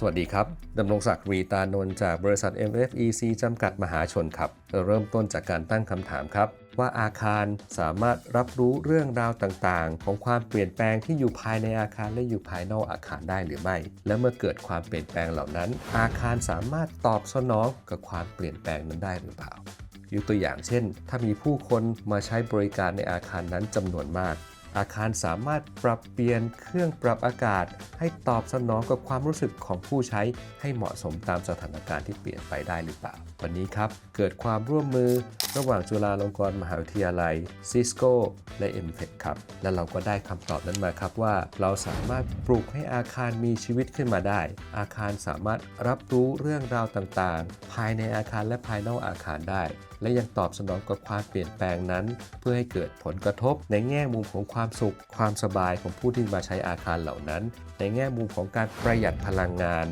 สวัสดีครับ ดำรงศักดิ์รีตานนท์จากบริษัท MFEC จำกัดมหาชนครับเราเริ่มต้นจากการตั้งคำถามครับ ว่าอาคารสามารถรับรู้เรื่องราวต่างๆ ของความเปลี่ยนแปลงที่อยู่ภายในอาคารและอยู่ภายนอกอาคารได้หรือไม่ และเมื่อเกิดความเปลี่ยนแปลงเหล่านั้น อาคารสามารถตอบสนองกับความเปลี่ยนแปลงนั้นได้หรือเปล่ายกตัวอย่างเช่น ถ้ามีผู้คนมาใช้บริการในอาคารนั้นจำนวนมาก อาคารสามารถปรับเปลี่ยนเครื่องปรับอากาศ ให้ตอบสนองกับความรู้สึกของผู้ใช้ให้เหมาะสมตามสถานการณ์ที่เปลี่ยนไปได้หรือเปล่า วันนี้ครับ เกิดความร่วมมือระหว่างจุฬาลงกรณ์มหาวิทยาลัย Cisco และ m t e c h ครับ และเราก็ได้คำตอบนั้นมาครับว่า เราสามารถปลูกให้อาคารมีชีวิตขึ้นมาได้ อาคารสามารถรับรู้เรื่องราวต่างๆ ภายในอาคารและภายนอกอาคารได้ และยังตอบสนองกับความเปลี่ยนแปลงนั้น เพื่อให้เกิดผลกระทบในแง่มุมของความความสุข ความสบายของผู้ที่มาใช้อาคารเหล่านั้น ในแง่มุมของการประหยัดพลังงาน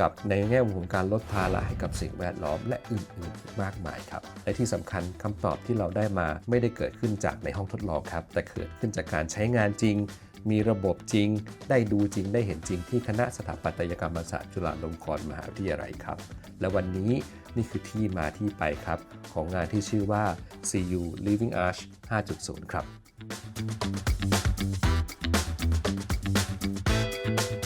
กับในแง่มุมของการลดภาระให้กับสิ่งแวดล้อมและอื่นๆมากมายครับ และที่สำคัญคำตอบที่เราได้มาไม่ได้เกิดขึ้นจากในห้องทดลองครับ แต่เกิดขึ้นจากการใช้งานจริง มีระบบจริง ได้ดูจริงได้เห็นจริงที่คณะสถาปัตยกรรมศาสตร์จุฬาลงกรณ์มหาวิทยาลัยครับ และวันนี้นี่คือที่มาที่ไปครับ ของงานที่ชื่อว่า CU Living Arch 5.0 ครับ Thank you.